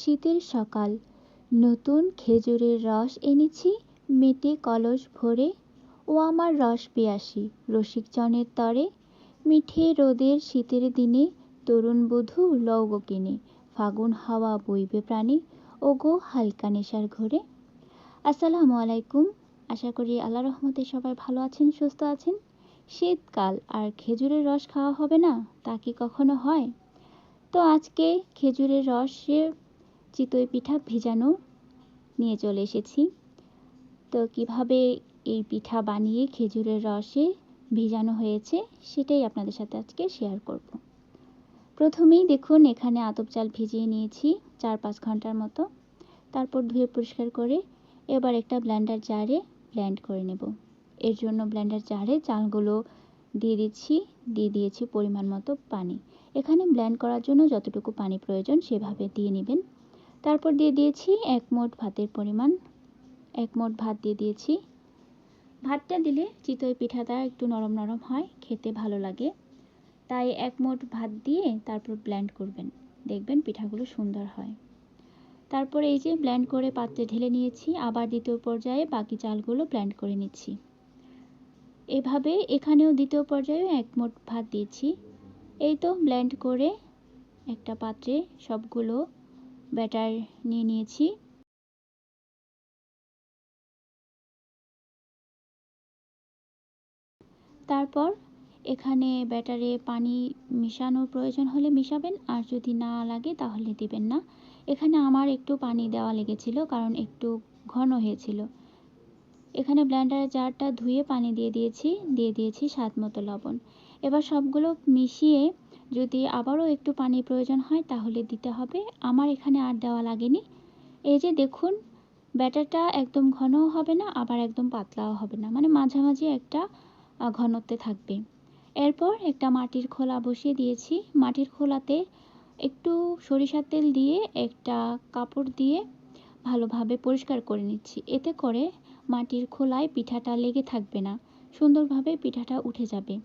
শীতের সকাল। নতুন খেজুরের রস এনেছি, মেটে কলস ভরে ও আমার রস পিয়াসী। রসিকজনের তরে মিঠে রোদের শীতের দিনে তরুণ বধূ লৌগ কিনে, ফাগুন হাওয়া বইবে প্রাণে ও গো হালকা নেশার ঘরে। আসসালামু আলাইকুম। আশা করি আল্লাহ রহমতে সবাই ভালো আছেন, সুস্থ আছেন। শীতকাল, আর খেজুরের রস খাওয়া হবে না, তা কি কখনো হয়? তো আজকে খেজুরের রসে চিতই পিঠা ভিজানো নিয়ে চলে এসেছি। তো কীভাবে এই পিঠা বানিয়ে খেজুরের রসে ভিজানো হয়েছে সেটাই আপনাদের সাথে আজকে শেয়ার করব। প্রথমেই দেখুন, এখানে আতপ চাল ভিজিয়ে নিয়েছি চার পাঁচ ঘণ্টার মতো। তারপর ধুয়ে পরিষ্কার করে এবার একটা ব্ল্যান্ডার জারে ব্ল্যান্ড করে নেব। এর জন্য ব্ল্যান্ডার জারে চালগুলো দিয়ে দিচ্ছি, দিয়ে দিয়েছি পরিমাণ মতো পানি। এখানে ব্ল্যান্ড করার জন্য যতটুকু পানি প্রয়োজন সেভাবে দিয়ে নেবেন। তারপর দিয়ে দিয়েছি এক মোট ভাতের পরিমাণ। এক মোট ভাত দিয়ে দিয়েছি। ভাতটা দিলে চিতই পিঠাটা একটু নরম নরম হয়, খেতে ভালো লাগে। তাই এক মোট ভাত দিয়ে তারপর ব্ল্যান্ড করবেন। দেখবেন পিঠাগুলো সুন্দর হয়। তারপর এই যে ব্ল্যান্ড করে পাত্রে ঢেলে নিয়েছি, আবার দ্বিতীয় পর্যায়ে বাকি চালগুলো ব্ল্যান্ড করে নিচ্ছি। এভাবে এখানেও দ্বিতীয় পর্যায়ে এক মোট ভাত দিয়েছি। এই তো ব্ল্যান্ড করে একটা পাত্রে সবগুলো ব্যাটার নিয়ে নিয়েছি। তারপর এখানে ব্যাটারে পানি মিশানোর প্রয়োজন হলে মিশাবেন, আর যদি না লাগে তাহলে দিবেন না। এখানে আমার একটু পানি দেওয়া লেগেছিল, কারণ একটু ঘন হয়েছিল। এখানে ব্লেন্ডারের জারটা ধুয়ে পানি দিয়ে দিয়েছি দিয়ে দিয়েছি স্বাদ মতো লবণ। এবার সবগুলো মিশিয়ে যদি আবারও একটু পানির প্রয়োজন হয়, তাহলে দিতে হবে। আমার এখানে আর দেওয়া লাগেনি। এই যে দেখুন, ব্যাটারটা একদম ঘনও হবে না, আবার একদম পাতলাও হবে না। মানে মাঝামাঝি একটা ঘনত্বে থাকবে। এরপর একটা মাটির খোলা বসিয়ে দিয়েছি। মাটির খোলাতে একটু সরিষার তেল দিয়ে একটা কাপড় দিয়ে ভালোভাবে পরিষ্কার করে নিচ্ছি। এতে করে মাটির খোলায় পিঠাটা লেগে থাকবে না। সুন্দরভাবে পিঠাটা উঠে যাবে।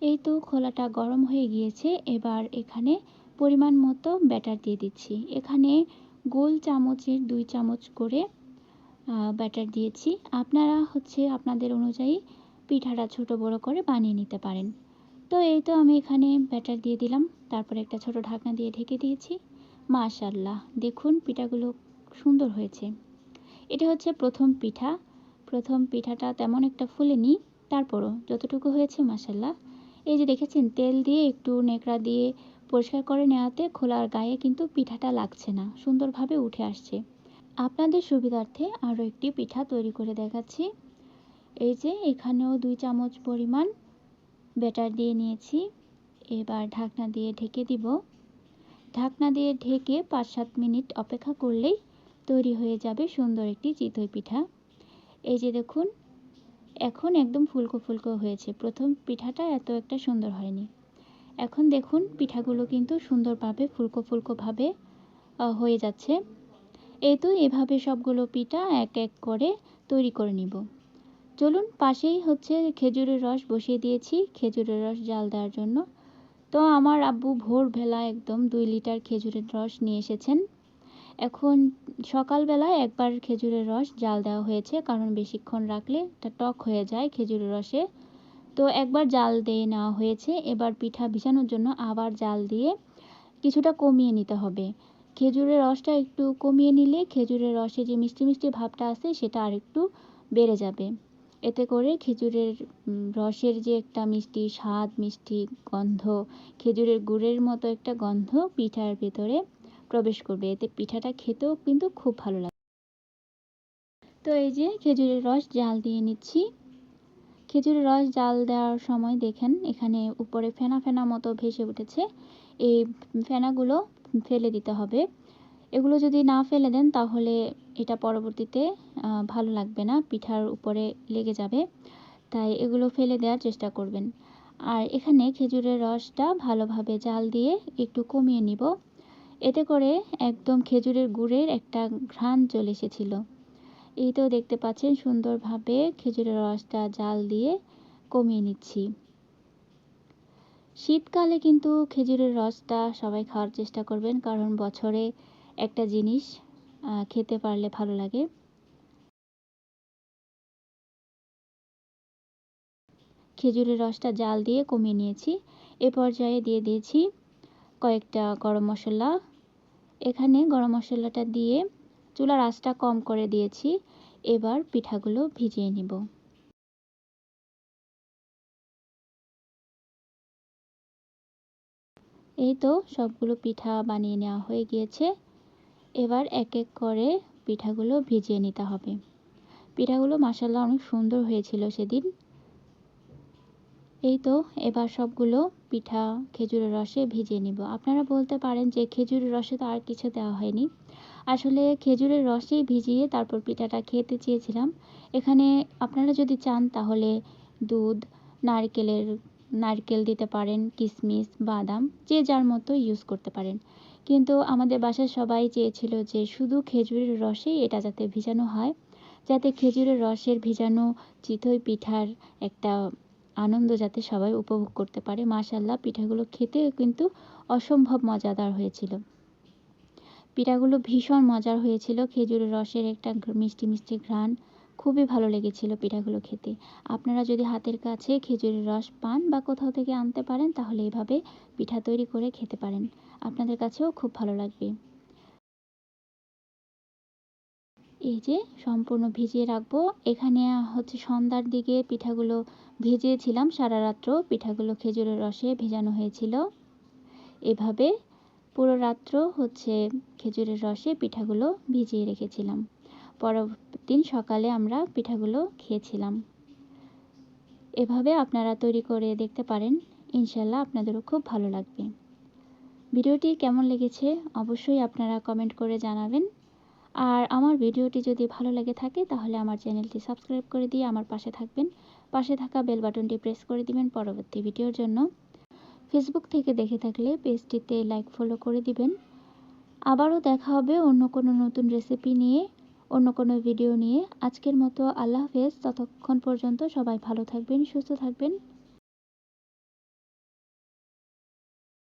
এই তো খোলাটা গরম হয়ে গিয়েছে, এবার এখানে পরিমাণ মতো ব্যাটার দিয়ে দিচ্ছি। এখানে গোল চামচের দুই চামচ করে ব্যাটার দিয়েছি। আপনারা হচ্ছে আপনাদের অনুযায়ী পিঠাটা ছোট বড় করে বানিয়ে নিতে পারেন। তো এই তো আমি এখানে ব্যাটার দিয়ে দিলাম। তারপরে একটা ছোট ঢাকনা দিয়ে ঢেকে দিয়েছি। মাশাল্লাহ দেখুন পিঠাগুলো সুন্দর হয়েছে। এটা হচ্ছে প্রথম পিঠা। প্রথম পিঠাটা তেমন একটা ফুলেনি, তারপরও যতটুকু হয়েছে মাসাল্লাহ এই যে দেখেছেন, তেল দিয়ে একটু নেকড়া দিয়ে পরিষ্কার করে নেওয়াতে খোলার গায়ে কিন্তু পিঠাটা লাগছে না, সুন্দরভাবে উঠে আসছে। আপনাদের সুবিধার্থে আরও একটি পিঠা তৈরি করে দেখাচ্ছি। এই যে এখানেও দুই চামচ পরিমাণ ব্যাটার দিয়ে নিয়েছি। এবার ঢাকনা দিয়ে ঢেকে দিব। ঢাকনা দিয়ে ঢেকে পাঁচ সাত মিনিট অপেক্ষা করলেই তৈরি হয়ে যাবে সুন্দর একটি চিতই পিঠা। এই যে দেখুন এখন একদম ফুলকো ফুলকো হয়েছে। প্রথম পিঠাটা এত একটা সুন্দর হয়নি। এখন দেখুন, পিঠাগুলো কিন্তু সুন্দরভাবে, ফুলকো ফুলকোভাবে হয়ে যাচ্ছে। এই তো এভাবে সবগুলো পিঠা এক এক করে তৈরি করে নিব। চলুন, পাশেই হচ্ছে খেজুরের রস বসিয়ে দিয়েছি। খেজুরের রস জাল দেওয়ার জন্য। তো আমার আব্বু ভোরবেলা একদম দুই লিটার খেজুরের রস নিয়ে এসেছেন। এখন সকালবেলায় একবার খেজুরের রস জাল দেওয়া হয়েছে, কারণ বেশিক্ষণ রাখলে এটা টক হয়ে যায় খেজুরের রসে। তো একবার জাল দিয়ে নেওয়া হয়েছে, এবার পিঠা ভিজানোর জন্য আবার জাল দিয়ে কিছুটা কমিয়ে নিতে হবে। খেজুরের রসটা একটু কমিয়ে নিলে খেজুরের রসে যে মিষ্টি মিষ্টি ভাবটা আছে সেটা আরেকটু বেড়ে যাবে। এতে করে খেজুরের রসের যে একটা মিষ্টি স্বাদ, মিষ্টি গন্ধ, খেজুরের গুড়ের মতো একটা গন্ধ পিঠার ভেতরে প্রবেশ করবে। এতে পিঠাটা খেতেও কিন্তু খুব ভালো লাগে। তো এই যে খেজুরের রস জাল দিয়ে নিচ্ছি। খেজুরের রস জাল দেওয়ার সময় দেখেন এখানে উপরে ফেনা ফেনা মতো ভেসে উঠেছে। এই ফেনাগুলো ফেলে দিতে হবে। এগুলো যদি না ফেলে দেন তাহলে এটা পরবর্তীতে ভালো লাগবে না, পিঠার উপরে লেগে যাবে। তাই এগুলো ফেলে দেওয়ার চেষ্টা করবেন। আর এখানে খেজুরের রসটা ভালোভাবে জাল দিয়ে একটু কমিয়ে নিব। এতে করে একদম খেজুরের গুড়ের একটা ঘ্রাণ চলে এসেছিল। এই তো দেখতে পাচ্ছেন, সুন্দরভাবে খেজুরের রসটা জাল দিয়ে কমিয়ে নিচ্ছি। শীতকালে কিন্তু খেজুরের রসটা সবাই খাওয়ার চেষ্টা করবেন, কারণ বছরে একটা জিনিস খেতে পারলে ভালো লাগে। খেজুরের রসটা জাল দিয়ে কমিয়ে নিয়েছি। এ পর্যায়ে দিয়ে দিয়েছি কয়েকটা গরম মশলা। এখানে গরম মশলাটা দিয়ে চুলার আঁচটা কম করে দিয়েছি। এবার পিঠাগুলো ভিজিয়ে নিব। এই তো সবগুলো পিঠা বানিয়ে নেওয়া হয়ে গিয়েছে। এবার এক এক করে পিঠাগুলো ভিজিয়ে নিতে হবে। পিঠাগুলো মাসাল্লাহ অনেক সুন্দর হয়েছিল সেদিন। এই তো, এবার সবগুলো পিঠা, খেজুরের রসে ভিজিয়ে নিব। আপনারা বলতে পারেন যে খেজুরের রসে তো আর কিছু দেওয়া হয়নি। আসলে খেজুরের রসেই ভিজিয়ে তারপর পিঠাটা খেতে চেয়েছিলাম। এখানে আপনারা যদি চান তাহলে দুধ, নারকেলের, নারকেল দিতে পারেন কিশমিশ বাদাম, যে যার মতো ইউজ করতে পারেন। কিন্তু আমাদের বাসার সবাই চেয়েছিল যে শুধু খেজুরের রসেই এটা যাতে ভিজানো হয়, যাতে খেজুরের রসের ভিজানো চিতই পিঠার একটা আনন্দ যাতে সবাই উপভোগ করতে পারে। মাশাল্লাহ পিঠাগুলো খেতে কিন্তু অসম্ভব মজাদার হয়েছিল। পিঠাগুলো ভীষণ মজার হয়েছিল। খেজুরের রসের একটা মিষ্টি মিষ্টি ঘ্রাণ। খুবই ভালো লেগেছিল পিঠাগুলো খেতে। আপনারা যদি হাতের কাছে খেজুরের রস পান বা কোথাও থেকে আনতে পারেন, তাহলে এভাবে পিঠা তৈরি করে খেতে পারেন। আপনাদের কাছেও খুব ভালো লাগবে। এই যে সম্পূর্ণ ভিজিয়ে রাখব। এখানে হচ্ছে সন্ধ্যার দিকে পিঠাগুলো ভিজিয়েছিলাম। সারা রাত্র পিঠাগুলো খেজুরের রসে ভেজানো হয়েছিল। এভাবে পুরো রাত্র হচ্ছে খেজুরের রসে পিঠাগুলো ভিজিয়ে রেখেছিলাম। পরের দিন সকালে আমরা পিঠাগুলো খেয়েছিলাম। এভাবে আপনারা তৈরি করে দেখতে পারেন। ইনশাল্লাহ আপনাদেরও খুব ভালো লাগবে। ভিডিওটি কেমন লেগেছে অবশ্যই আপনারা কমেন্ট করে জানাবেন। আর আমার ভিডিওটি যদি ভালো লেগে থাকে, তাহলে আমার চ্যানেলটি সাবস্ক্রাইব করে দিয়ে আমার পাশে থাকবেন। পাশে থাকা বেল বাটনটি প্রেস করে দিবেন পরবর্তী ভিডিওর জন্য। ফেসবুক থেকে দেখে থাকলে পেজটিতে লাইক, ফলো করে দিবেন। আবারও দেখা হবে অন্য কোনো নতুন রেসিপি নিয়ে, অন্য কোনো ভিডিও নিয়ে। আজকের মতো আল্লাহ হাফেজ। ততক্ষণ পর্যন্ত সবাই ভালো থাকবেন, সুস্থ থাকবেন।